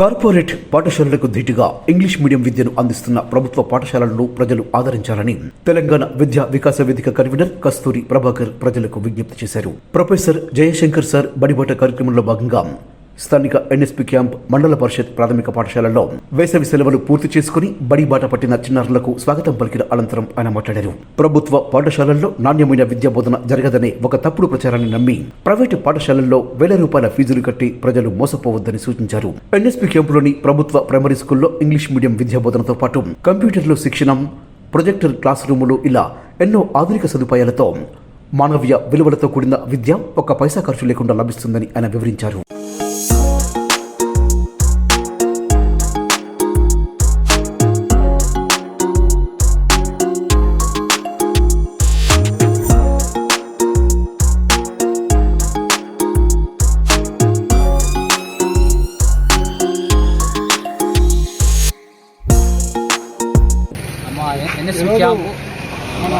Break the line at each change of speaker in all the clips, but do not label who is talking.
Corporate పాఠశాలలకు ధీటుగా English medium విద్యను అందిస్తున్న ప్రభుత్వ పాఠశాలలను ప్రజలు ఆదరించాలని తెలంగాణ విద్యా వికాస వేదిక కన్వీనర్ కస్తూరి ప్రభాకర్ ప్రజలకు విజ్ఞప్తి చేశారు. ప్రొఫెసర్ జయశంకర్ సార్ బడిబాట కార్యక్రమంలో భాగంగా స్థానిక ఎన్ఎస్పీ క్యాంప్ మండల పరిషత్ ప్రాథమిక పాఠశాలలో వేసవి సెలవులు పూర్తి చేసుకుని బడి బాట పట్టిన చిన్నారులకు స్వాగతం పలికిన అనంతరం ఆయన మాట్లాడారు. ప్రభుత్వ పాఠశాలల్లో నాణ్యమైన విద్యా బోధన జరగదనే ఒక తప్పుడు ప్రచారాన్ని నమ్మి ప్రైవేటు పాఠశాలల్లో వేల రూపాయల ఫీజులు కట్టి ప్రజలు మోసపోవద్దని సూచించారు. ఎన్ఎస్పీ క్యాంపులోని ప్రభుత్వ ప్రైమరీ స్కూల్లో ఇంగ్లీష్ మీడియం విద్యా బోధనతో పాటు కంప్యూటర్లో శిక్షణం ప్రొజెక్టర్ క్లాస్ రూములు ఇలా ఎన్నో ఆధునిక సదుపాయాలతో మానవీయ విలువలతో కూడిన విద్య ఒక్క పైసా ఖర్చు లేకుండా లభిస్తుందని ఆయన వివరించారు.
మా ఎన్ఎస్పి క్యాంపు
మన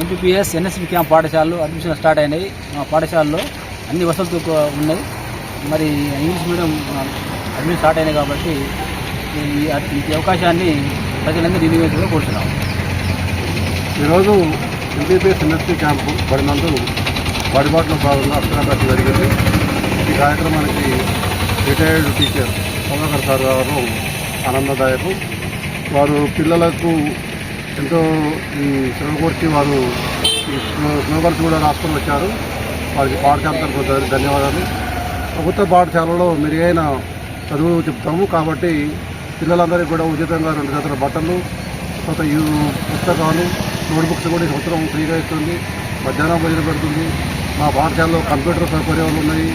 ఎంపీపీఎస్
ఎన్ఎస్పి క్యాంప్ పాఠశాలలు అడ్మిషన్ స్టార్ట్ అయినాయి. మా పాఠశాలలో అన్ని వసతులు ఉన్నాయి. మరి ఇంగ్లీష్ మీడియం అడ్మిషన్ స్టార్ట్ అయినాయి కాబట్టి ఈ అవకాశాన్ని ప్రజలందరూ వినియోగించుకుని కోరుతున్నాం
ఈరోజు ఎంపీపీఎస్ ఎన్ఎస్పి క్యాంపు పడినందు బడిబాట్లో భాగంగా అక్షరాభ్యాసం జరిగింది. ఈ కార్యక్రమానికి రిటైర్డ్ టీచర్ ప్రభాకర్ సార్ గారు ఆనందదాయకం. వారు పిల్లలకు ఎంతో ఈ శ్రమ కోర్చి వారు ఈ స్లోగన్స్ కూడా రాసుకొని వచ్చారు. వారికి పాఠశాల తరఫున ధన్యవాదాలు. ప్రభుత్వ పాఠశాలలో మెరుగైన చదువు చెప్తాము. కాబట్టి పిల్లలందరికీ కూడా ఉచితంగా రెండు జతల బట్టలు కొత్త ఈ పుస్తకాలు నోట్బుక్స్ కూడా ఈ సంవత్సరం ఫ్రీగా ఇస్తుంది. మధ్యాహ్నం భోజనం పెడుతుంది. మా పాఠశాలలో కంప్యూటర్ సౌకర్యాలు ఉన్నాయి.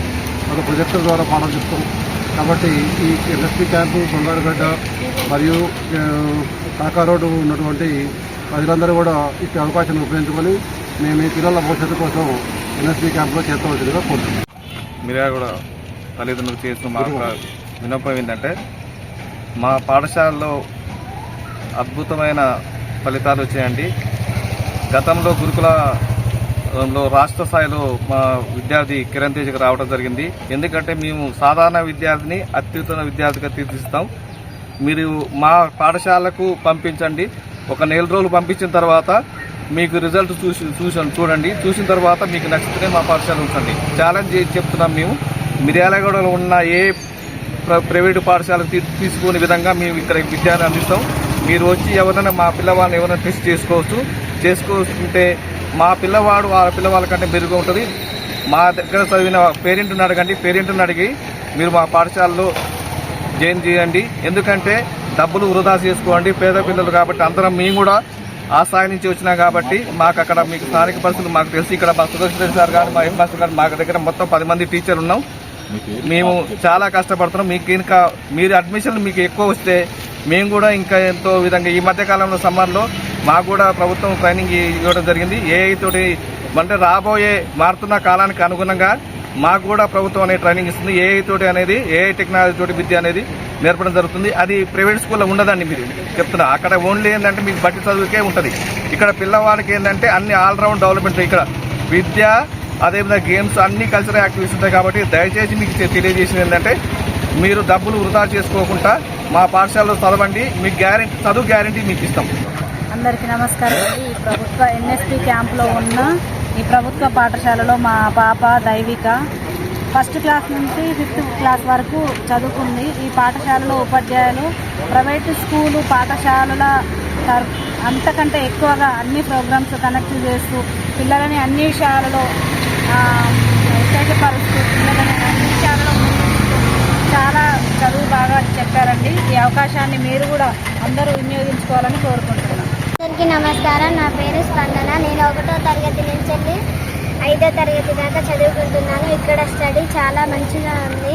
ఒక ప్రొజెక్టర్ ద్వారా పాఠం చెప్తాం. కాబట్టి ఈ ఎస్పీ క్యాంపు బంగారుగడ్డ మరియు కాకా రోడ్డు ఉన్నటువంటి ప్రజలందరూ కూడా ఈ అవకాశాన్ని ఉపయోగించుకొని మేము ఈ పిల్లల భవిష్యత్తు కోసం ఎన్ఎస్పీ క్యాంపులో చేర్చవలసిందిగా కోరుతున్నాం.
మీరే కూడా తల్లిదండ్రులకు చేసిన మా విన్నపం ఏంటంటే మా పాఠశాలలో అద్భుతమైన ఫలితాలు వచ్చాయండి. గతంలో గురుకుల లో రాష్ట్ర స్థాయిలో మా విద్యార్థి కిరణ్ తేజ్కి రావడం జరిగింది. ఎందుకంటే మేము సాధారణ విద్యార్థిని అత్యుత్తమ విద్యార్థిగా తీర్చిస్తాం. మీరు మా పాఠశాలకు పంపించండి. ఒక నెల రోజులు పంపించిన తర్వాత మీకు రిజల్ట్ చూసి చూసాను చూడండి. చూసిన తర్వాత మీకు నచ్చితే మా పాఠశాల ఉంచండి. ఛాలెంజ్ చేసి చెప్తున్నాం మేము. మిర్యాలగూడలో ఉన్న ఏ ప్ర- ప్రైవేటు పాఠశాలకు తీసుకునే విధంగా మేము ఇక్కడ విద్యను అందిస్తాం. మీరు వచ్చి ఎవరైనా మా పిల్లవాడిని ఎవరైనా టెస్ట్ చేసుకోవచ్చు. చేసుకుంటే మా పిల్లవాడు ఆ పిల్లవాళ్ళ కంటే ఉంటుంది. మా దగ్గర చదివిన పేరెంట్ని అడగండి. పేరెంట్ని అడిగి మీరు మా పాఠశాలలో జాయిన్ చేయండి. ఎందుకంటే డబ్బులు వృధా చేసుకోండి. పేద పిల్లలు కాబట్టి అందరం మేము కూడా ఆ స్థాయి నుంచి వచ్చినాం కాబట్టి మాకు అక్కడ మీకు స్థానిక పరిస్థితులు మాకు తెలిసి ఇక్కడ మా సుదర్శన్ సార్ గారు మా హెడ్ మాస్టర్ గారు మా దగ్గర మొత్తం పది మంది టీచర్లు ఉన్నాం. మేము చాలా కష్టపడుతున్నాం. మీకు ఇంకా మీరు అడ్మిషన్లు మీకు ఎక్కువ వస్తే మేము కూడా ఇంకా ఎంతో విధంగా ఈ మధ్యకాలంలో సమ్మర్లో మాకు కూడా ప్రభుత్వం ట్రైనింగ్ ఇవ్వడం జరిగింది. ఏఐ తోటి అంటే రాబోయే మారుతున్న కాలానికి అనుగుణంగా మాకు కూడా ప్రభుత్వం అనే ట్రైనింగ్ ఇస్తుంది. ఏఐ తోటి అనేది ఏఐ టెక్నాలజీ తోటి విద్య అనేది నేర్పడం జరుగుతుంది. అది ప్రైవేట్ స్కూల్లో ఉండదండి మీరు చెప్తున్నా. అక్కడ ఓన్లీ ఏంటంటే మీకు బట్టి చదువుకే ఉంటుంది. ఇక్కడ పిల్లవాడికి ఏంటంటే అన్ని ఆల్రౌండ్ డెవలప్మెంట్ ఇక్కడ. విద్య అదేవిధంగా గేమ్స్ అన్ని కల్చరల్ యాక్టివిటీస్ ఉంటాయి కాబట్టి దయచేసి మీకు తెలియజేసింది ఏంటంటే మీరు డబ్బులు వృధా చేసుకోకుండా మా పాఠశాలలో చదవండి. మీకు గ్యారెంటీ చదువు గ్యారెంటీ మీకు ఇస్తాం.
అందరికీ నమస్కారం ఈ ప్రభుత్వ ఎన్ఎస్పి క్యాంప్లో ఉన్న ఈ ప్రభుత్వ పాఠశాలలో మా పాప దైవిక ఫస్ట్ క్లాస్ నుంచి ఫిఫ్త్ క్లాస్ వరకు చదువుకుంది. ఈ పాఠశాలలో ఉపాధ్యాయులు ప్రైవేటు స్కూలు పాఠశాలల తర్- అంతకంటే ఎక్కువగా అన్ని ప్రోగ్రామ్స్ కనెక్ట్ చేస్తూ పిల్లలని అన్ని విషయాలలో ఉత్తేజపరుస్తూ పిల్లలని అన్ని విషయాలలో చాలా చదువు బాగా చెప్పారండి. ఈ అవకాశాన్ని మీరు కూడా అందరూ వినియోగించుకోవాలని కోరుకుంటున్నాను.
అందరికీ నమస్కారం. నా పేరు స్పందన. నేను ఒకటో తరగతి నుంచి వెళ్ళి ఐదో తరగతి దాకా చదువుకుంటున్నాను. ఇక్కడ స్టడీ చాలా మంచిగా ఉంది.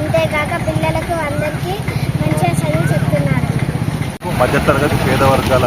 అంతేకాక పిల్లలకు అందరికీ మంచిగా చదువు చెప్తున్నారు.
మధ్యతరగతి పేద వర్గాల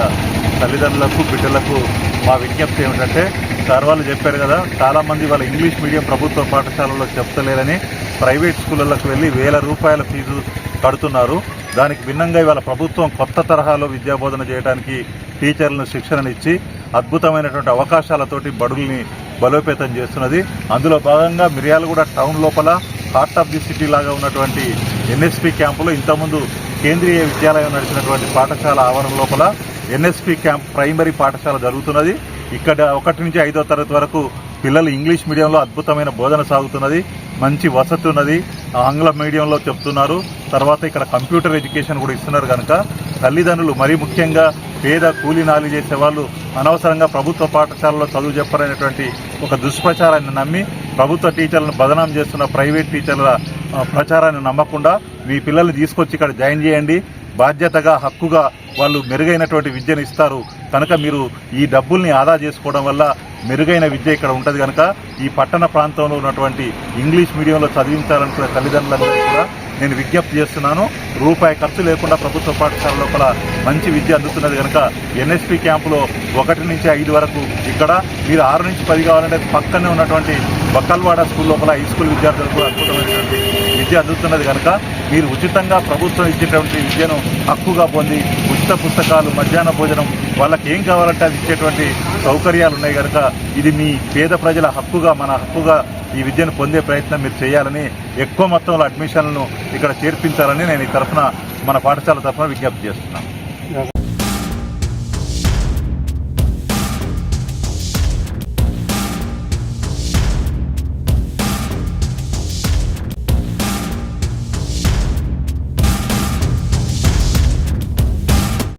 తల్లిదండ్రులకు బిడ్డలకు మా విజ్ఞప్తి ఏమిటంటే సార్ వాళ్ళు చెప్పారు కదా చాలామంది వాళ్ళ ఇంగ్లీష్ మీడియం ప్రభుత్వ పాఠశాలలో చెప్తలేరని ప్రైవేట్ స్కూళ్ళకు వెళ్ళి వేల రూపాయల ఫీజు కడుతున్నారు. దానికి భిన్నంగా ఇవాళ ప్రభుత్వం కొత్త తరహాలో విద్యాబోధన చేయడానికి టీచర్లను శిక్షణనిచ్చి అద్భుతమైనటువంటి అవకాశాలతోటి బడుల్ని బలోపేతం చేస్తున్నది. అందులో భాగంగా మిర్యాలగూడ టౌన్ లోపల హార్ట్ ఆఫ్ ది సిటీ లాగా ఉన్నటువంటి ఎన్ఎస్పి క్యాంపులో ఇంతకుముందు కేంద్రీయ విద్యాలయం నడిచినటువంటి పాఠశాల ఆవరణ లోపల ఎన్ఎస్పి క్యాంప్ ప్రైమరీ పాఠశాల జరుగుతున్నది. ఇక్కడ ఒకటి నుంచి ఐదో తరగతి వరకు పిల్లలు ఇంగ్లీష్ మీడియంలో అద్భుతమైన బోధన సాగుతున్నది. మంచి వసతి ఉన్నది. ఆంగ్ల మీడియంలో చెప్తున్నారు. తర్వాత ఇక్కడ కంప్యూటర్ ఎడ్యుకేషన్ కూడా ఇస్తున్నారు కనుక. తల్లిదండ్రులు మరీ ముఖ్యంగా పేద కూలీ నాలి చేసే వాళ్ళు అనవసరంగా ప్రభుత్వ పాఠశాలలో చదువు చెప్పారనేటువంటి ఒక దుష్ప్రచారాన్ని నమ్మి ప్రభుత్వ టీచర్లను బదనాం చేస్తున్న ప్రైవేట్ టీచర్ల ప్రచారాన్ని నమ్మకుండా మీ పిల్లల్ని తీసుకొచ్చి ఇక్కడ జాయిన్ చేయండి. బాధ్యతగా హక్కుగా వాళ్ళు మెరుగైనటువంటి విద్యను ఇస్తారు. కనుక మీరు ఈ డబ్బుల్ని ఆదా చేసుకోవడం వల్ల మెరుగైన విద్య ఇక్కడ ఉంటుంది కనుక ఈ పట్టణ ప్రాంతంలో ఉన్నటువంటి ఇంగ్లీష్ మీడియంలో చదివించాలనుకునే తల్లిదండ్రులందరూ కూడా నేను విజ్ఞప్తి చేస్తున్నాను. రూపాయి ఖర్చు లేకుండా ప్రభుత్వ పాఠశాల లోపల మంచి విద్య అందుతున్నది కనుక ఎన్ఎస్పి క్యాంపులో ఒకటి నుంచి ఐదు వరకు ఇక్కడ మీరు ఆరు నుంచి పది కావాలంటే పక్కనే ఉన్నటువంటి బక్కల్వాడ స్కూల్ లోపల హై స్కూల్ విద్యార్థులకు అద్భుతమైనటువంటి విద్య అందుతున్నది కనుక మీరు ఉచితంగా ప్రభుత్వం ఇచ్చేటువంటి విద్యను హక్కుగా పొంది ఉచిత పుస్తకాలు మధ్యాహ్న భోజనం వాళ్ళకి ఏం కావాలంటే అది ఇచ్చేటువంటి సౌకర్యాలు ఉన్నాయి కనుక ఇది మీ పేద ప్రజల హక్కుగా మన హక్కుగా ఈ విద్యను పొందే ప్రయత్నం మీరు చేయాలని ఎక్కువ మొత్తంలో అడ్మిషన్లను ఇక్కడ చేర్పించాలని నేను ఈ తరఫున మన పాఠశాల తరఫున విజ్ఞప్తి చేస్తున్నాను.